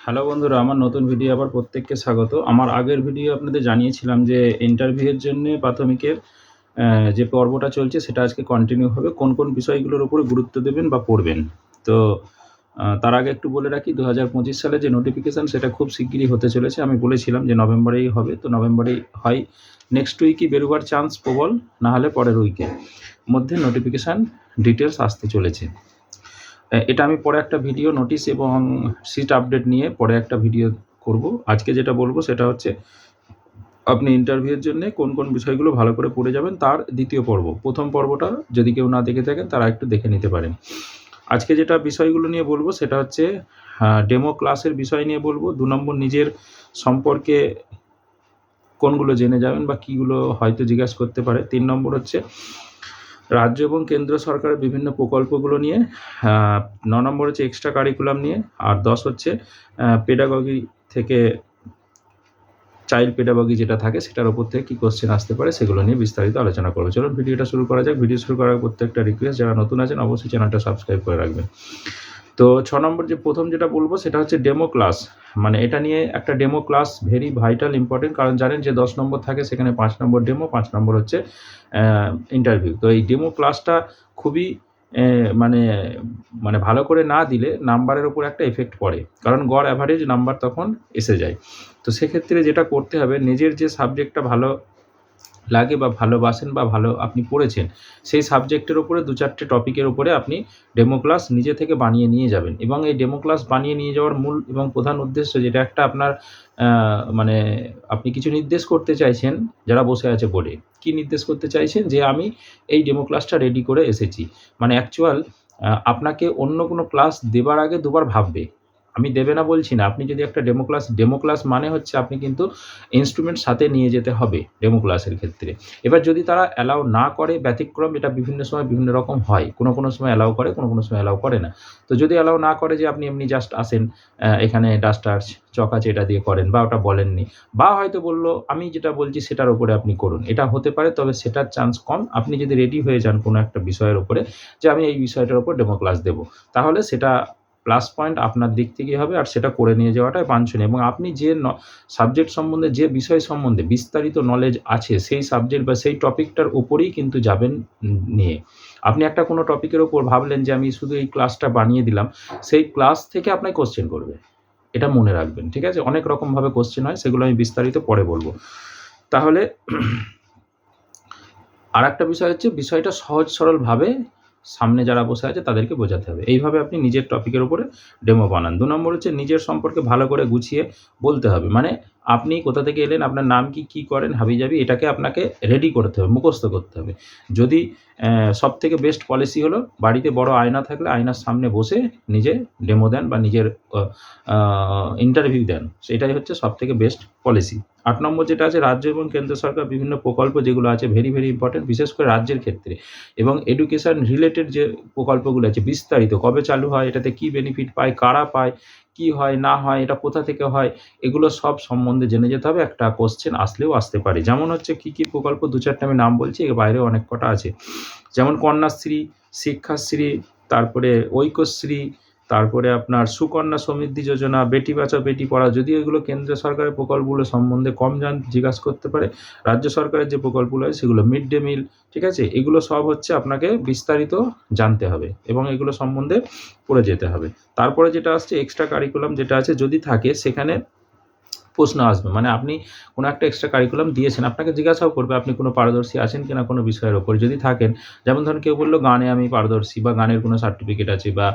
Hello বন্ধুরা, আমার নতুন ভিডিও আবার প্রত্যেককে স্বাগত। আমার আগের ভিডিও আপনাদের জানিয়েছিলাম যে ইন্টারভিউয়ের জন্য প্রাথমিকের যে পর্বটা চলছে সেটা আজকে কন্টিনিউ হবে। কোন কোন বিষয়গুলোর উপরে গুরুত্ব দেবেন বা পড়বেন? তো তার আগে একটু বলে রাখি দু হাজার পঁচিশ সালে যে নোটিফিকেশান সেটা খুব শিগগিরই হতে চলেছে। আমি বলেছিলাম যে নভেম্বরেই হবে, তো নভেম্বরেই হয়। নেক্সট উইকই বেরোবার চান্স প্রবল না হলে পরের উইকে মধ্যে নোটিফিকেশান ডিটেলস আসতে চলেছে। এটা আমি পরে একটা ভিডিও নোটিশ এবং সিট আপডেট নিয়ে পরে একটা ভিডিও করব। আজকে যেটা বলব সেটা হচ্ছে, আপনি ইন্টারভিউয়ের জন্য কোন কোন বিষয়গুলো ভালো করে পড়ে যাবেন তার দ্বিতীয় পর্ব। প্রথম পর্বটা যদি কেউ না দেখে থাকেন তারা একটু দেখে নিতে পারেন। আজকে যেটা বিষয়গুলো নিয়ে বলব সেটা হচ্ছে ডেমো ক্লাসের বিষয় নিয়ে বলব। দু নম্বর নিজের সম্পর্কে কোনগুলো জেনে যাবেন বা কীগুলো হয়তো জিজ্ঞাসা করতে পারে। তিন নম্বর হচ্ছে রাজ্য এবং কেন্দ্র সরকারের বিভিন্ন প্রকল্পগুলো নিয়ে ন নম্বর হচ্ছে এক্সট্রা কারিকুলাম নিয়ে, আর দশ হচ্ছে পেডাগগি থেকে চাইল্ড পেডাগগি যেটা থাকে সেটার উপর থেকে কী কোশ্চেন আসতে পারে সেগুলো নিয়ে বিস্তারিত আলোচনা করব। চলুন, ভিডিওটা শুরু করা যাক। ভিডিও শুরু করার প্রত্যেকটা রিকোয়েস্ট যারা নতুন আছেন, অবশ্যই চ্যানেলটা সাবস্ক্রাইব করে রাখবেন। তো ছ নম্বর যে প্রথম যেটা বলব সেটা হচ্ছে ডেমো ক্লাস মানে এটা নিয়ে একটা demo class very vital important কারণ জানেন যে দশ নম্বর থাকে, সেখানে পাঁচ নম্বর ডেমো পাঁচ নম্বর হচ্ছে ইন্টারভিউ তো এই ডেমো ক্লাসটা খুবই মানে মানে ভালো করে না দিলে নাম্বারের উপর একটা এফেক্ট পড়ে। কারণ গড় অ্যাভারেজ নাম্বার তখন এসে যায়। তো সেক্ষেত্রে যেটা করতে হবে, নিজের যে সাবজেক্টটা ভালো লাগে বা ভালোবাসেন বা ভালো আপনি পড়েছেন, সেই সাবজেক্টের উপরে দু চারটে টপিকের উপরে আপনি ডেমো ক্লাস নিজে থেকে বানিয়ে নিয়ে যাবেন। এবং এই ডেমো ক্লাস বানিয়ে নিয়ে যাওয়ার মূল এবং প্রধান উদ্দেশ্য যেটা একটা আপনার মানে আপনি কিছু নির্দেশ করতে চাইছেন যারা বসে আছে বোর্ডে, কি নির্দেশ করতে চাইছেন? যে আমি এই ডেমো ক্লাসটা রেডি করে এসেছি। মানে অ্যাকচুয়াল আপনাকে অন্য কোনো ক্লাস দেবার আগে দুবার ভাববে। আমি দেবে না বলছি না, আপনি যদি একটা ডেমো ক্লাস ডেমো ক্লাস মানে হচ্ছে আপনি কিন্তু ইনস্ট্রুমেন্ট সাথে নিয়ে যেতে হবে ডেমো ক্লাসের ক্ষেত্রে। এবার যদি তারা অ্যালাউ না করে, ব্যতিক্রম, এটা বিভিন্ন সময় বিভিন্ন রকম হয়। কোনো কোনো সময় অ্যালাউ করে, কোনো কোনো সময় অ্যালাউ করে না। তো যদি অ্যালাউ না করে যে আপনি এমনি জাস্ট আসেন এখানে ডাস্টার চক আছে, এটা দিয়ে করেন, বা ওটা বলেননি, বা হয়তো বলল, আমি যেটা বলছি সেটার উপরে আপনি করুন। এটা হতে পারে, তবে সেটার চান্স কম। আপনি যদি রেডি হয়ে যান কোনো একটা বিষয়ের উপরে, যে আমি এই বিষয়টার উপর ডেমো ক্লাস দেবো, তাহলে সেটা প্লাস পয়েন্ট আপনার দিক থেকেই হবে আর সেটা করে নিয়ে যাওয়াটাই বাঞ্ছনীয়। এবং আপনি যে সাবজেক্ট সম্বন্ধে, যে বিষয় সম্বন্ধে বিস্তারিত নলেজ আছে, সেই সাবজেক্ট বা সেই টপিকটার উপরেই কিন্তু যাবেন নিয়ে। আপনি একটা কোনো টপিকের ওপর ভাবলেন যে আমি শুধু এই ক্লাসটা বানিয়ে দিলাম, সেই ক্লাস থেকে আপনাকে কোশ্চেন করবে এটা মনে রাখবেন, ঠিক আছে? অনেক রকমভাবে কোশ্চেন হয়, সেগুলো আমি বিস্তারিত পরে বলব। তাহলে আর একটা বিষয় হচ্ছে, বিষয়টা সহজ সরলভাবে সামনে যারা বসে আছে তাদেরকে বোঝাতে হবে। এইভাবে আপনি নিজের টপিকের উপরে ডেমো বানান। দু নম্বর হচ্ছে নিজের সম্পর্কে ভালো করে গুছিয়ে বলতে হবে। মানে আপনি কোথা থেকে এলেন, আপনার নাম কি, কী করেন হাবি হাবিজাবি, এটাকে আপনাকে রেডি করতে হবে, মুখস্থ করতে হবে। যদি সব থেকে বেস্ট পলিসি হলো, বাড়িতে বড় আয়না থাকলে আয়নার সামনে বসে নিজে ডেমো দেন বা নিজের ইন্টারভিউ দেন। সেটাই হচ্ছে সব থেকে বেস্ট পলিসি আট নম্বর যেটা আছে, রাজ্য এবং কেন্দ্র সরকার বিভিন্ন প্রকল্প যেগুলো আছে ভেরি ভেরি ইম্পর্টেন্ট বিশেষ করে রাজ্যের ক্ষেত্রে। এবং এডুকেশন রিলেটেড যে প্রকল্পগুলো আছে, বিস্তারিত, কবে চালু হয়, এটাতে কি বেনিফিট পায়, কারা পায় কি হয়, না হয়, এটা কোথা থেকে হয়, এগুলো সব সম্বন্ধে জেনে যেতে হবে। একটা কোশ্চেন আসলেও আসতে পারে। যেমন হচ্ছে কি কি প্রকল্প? দু চারটে আমি নাম বলছি, এর বাইরেও অনেক কটা আছে। যেমন কন্যাশ্রী, শিক্ষাশ্রী, তারপরে ঐক্যশ্রী তারপরে আপনার সুকন্যা সমৃদ্ধি যোজনা, বেটি বাঁচাও বেটি পড়া যদি এগুলো কেন্দ্র সরকারের প্রকল্পগুলো সম্বন্ধে কম জান, জিজ্ঞাসা করতে পারে। রাজ্য সরকারের যে প্রকল্পগুলো আছে, সেগুলো মিড ডে মিল, ঠিক আছে? এগুলো সব হচ্ছে আপনাকে বিস্তারিত জানতে হবে এবং এগুলো সম্বন্ধে পড়ে যেতে হবে। তারপরে যেটা আসছে এক্সট্রা কারিকুলাম যেটা আছে, যদি থাকে, সেখানে প্রশ্ন আসবে। মানে আপনি কোনো একটা এক্সট্রা কারিকুলাম দিয়েছেন, আপনাকে জিজ্ঞাসাও করবে আপনি কোনো পারদর্শী আছেন কিনা কোনো বিষয়ের ওপর। যদি থাকেন, যেমন ধরুন কেউ বলল, গানে আমি পারদর্শী বা গানের কোনো সার্টিফিকেট আছে বা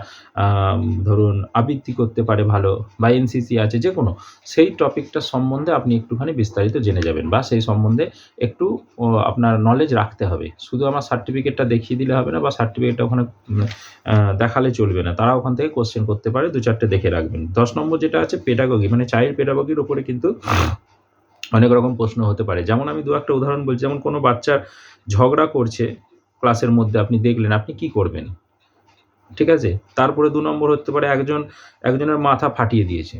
ধরুন আবৃত্তি করতে পারে ভালো বা এনসিসি আছে যে কোনো সেই টপিকটা সম্বন্ধে আপনি একটুখানি বিস্তারিত জেনে যাবেন বা সেই সম্বন্ধে একটু আপনার নলেজ রাখতে হবে। শুধু আমার সার্টিফিকেটটা দেখিয়ে দিলে হবে না বা সার্টিফিকেটটা ওখানে দেখালে চলবে না। তারা ওখান থেকে কোশ্চেন করতে পারে, দু চারটে দেখে রাখবেন। দশ নম্বর যেটা আছে পেডাগগি মানে চাইল্ড পেডাগগির উপরে কিন্তু অনেক রকম প্রশ্ন হতে পারে। যেমন আমি দু একটা উদাহরণ বলছি, যেমন কোনো বাচ্চার ঝগড়া করছে ক্লাসের মধ্যে, আপনি দেখলেন, আপনি কি করবেন? ঠিক আছে? তারপরে দু নম্বর হতে পারে, একজন, একজনের মাথা ফাটিয়ে দিয়েছে।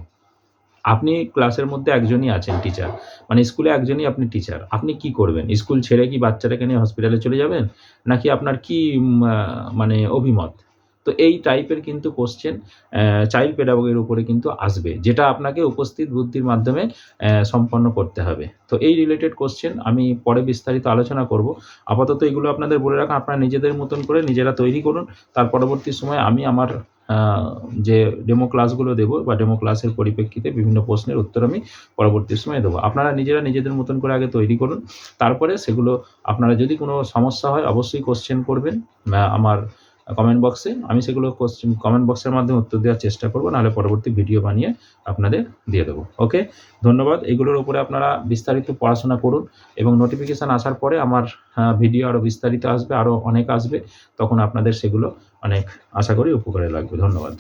আপনি ক্লাসের মধ্যে একজনই আছেন টিচার মানে স্কুলে একজনই আপনি টিচার আপনি কি করবেন? স্কুল ছেড়ে কি বাচ্চাটাকে নিয়ে হসপিটালে চলে যাবেন? নাকি আপনার কি মানে অভিমত? তো এই টাইপের কিন্তু কোশ্চেন চাইল্ড পেডাগোগের উপরে কিন্তু আসবে, যেটা আপনাকে উপস্থিত বুদ্ধির মাধ্যমে সম্পন্ন করতে হবে। তো এই রিলেটেড কোশ্চেন আমি পরে বিস্তারিত আলোচনা করব। আপাতত এগুলো আপনাদের বলে রাখা, আপনারা নিজেদের মতন করে নিজেরা তৈরি করুন। তার পরবর্তী সময় আমি আমার যে ডেমো ক্লাসগুলো দেবো বা ডেমো ক্লাসের পরিপ্রেক্ষিতে বিভিন্ন প্রশ্নের উত্তর আমি পরবর্তী সময় দেবো। আপনারা নিজেরা নিজেদের মতন করে আগে তৈরি করুন। তারপরে সেগুলো আপনারা যদি কোনো সমস্যা হয়, অবশ্যই কোশ্চেন করবেন। আমার কমেন্ট বক্সে আমি সেগুলো কোশ্চেন কমেন্ট বক্সের মাধ্যমে উত্তর দেওয়ার চেষ্টা করব, নাহলে পরবর্তী ভিডিও বানিয়ে আপনাদের দিয়ে দেবো। ওকে ধন্যবাদ। এগুলোর উপরে আপনারা বিস্তারিত পড়াশোনা করুন এবং নোটিফিকেশান আসার পরে আমার ভিডিও আরও বিস্তারিত আসবে আরও অনেক আসবে, তখন আপনাদের সেগুলো অনেক আশা করি উপকারে লাগবে। ধন্যবাদ।